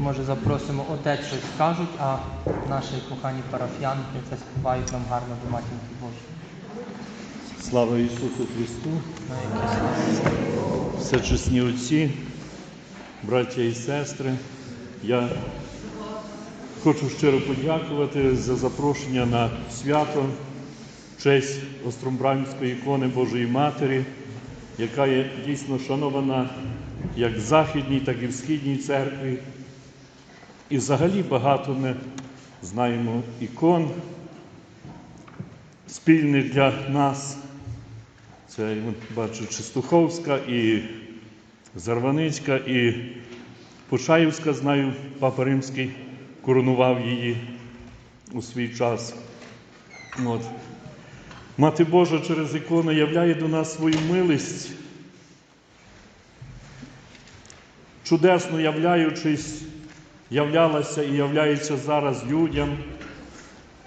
може запросимо отець щось скажуть, а наші кохані парафіянки це співають нам гарно до матінки Божої. Слава Ісусу Христу, які всечесні отці, браття і сестри. Я хочу щиро подякувати за запрошення на свято в честь Остромбранської ікони Божої Матері, яка є дійсно шанована як в Західній, так і в Східній церкві. І взагалі багато ми знаємо ікон спільних для нас. Це я бачу Чистуховська і Зарваницька, і Почаївська, знаю, Папа Римський коронував її у свій час. От. Мати Божа через ікону являє до нас свою милість, чудесно являючись, являлася і являється зараз людям,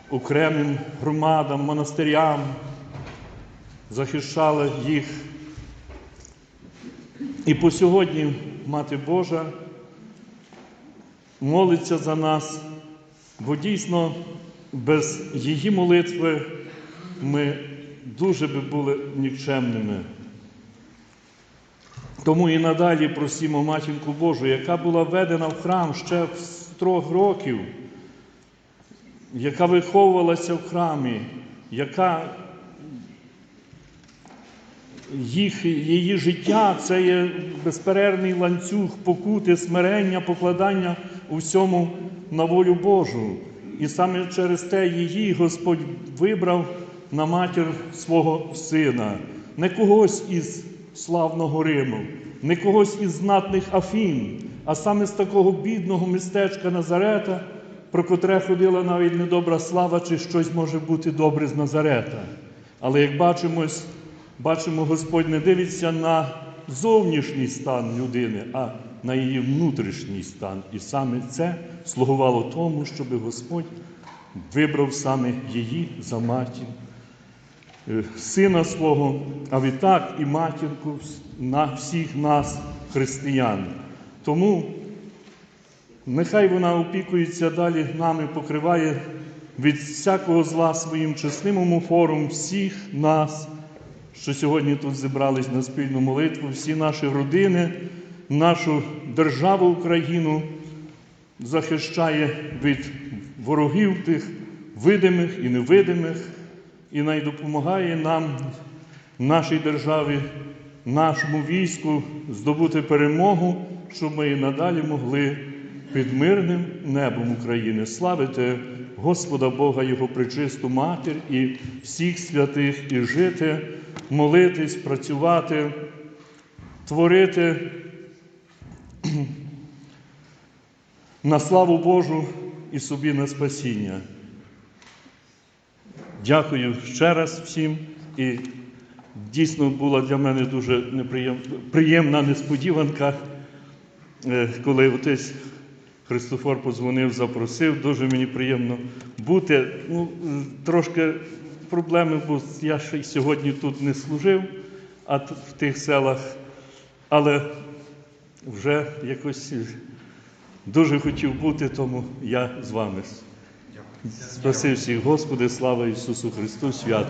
окремим громадам, монастирям, захищала їх. І по сьогодні Мати Божа молиться за нас, бо дійсно без її молитви ми дуже би були нікчемними. Тому і надалі просимо Матінку Божу, яка була введена в храм ще з трьох років, яка виховувалася в храмі, яка їх, її життя це є безперервний ланцюг покути, смирення, покладання у всьому на волю Божу. І саме через те її Господь вибрав на матір свого сина, не когось із славного Риму, не когось із знатних Афін, а саме з такого бідного містечка Назарета, про котре ходила навіть недобра слава, чи щось може бути добре з Назарета. Але як бачимо, бачимо, Господь не дивиться на зовнішній стан людини, а на її внутрішній стан. І саме це слугувало тому, щоб Господь вибрав саме її за матір, сина свого, а відтак і матінку на всіх нас, християн. Тому нехай вона опікується далі нами, покриває від всякого зла своїм чесним омофором всіх нас, що сьогодні тут зібрались на спільну молитву, всі наші родини, нашу державу Україну захищає від ворогів тих видимих і невидимих, і най допомагає нам, нашій державі, нашому війську здобути перемогу, щоб ми і надалі могли під мирним небом України славити Господа Бога, Його причисту матір і всіх святих, і жити, молитись, працювати, творити на славу Божу і собі на спасіння. Дякую ще раз всім. І дійсно була для мене дуже неприєм... приємна несподіванка, е, коли отець Христофор позвонив, запросив. Дуже мені приємно бути. Ну, трошки проблеми, бо я ще сьогодні тут не служив, а в тих селах, але вже якось дуже хотів бути, тому я з вами. Спаси всіх, Господи, слава Ісусу Христу, свято.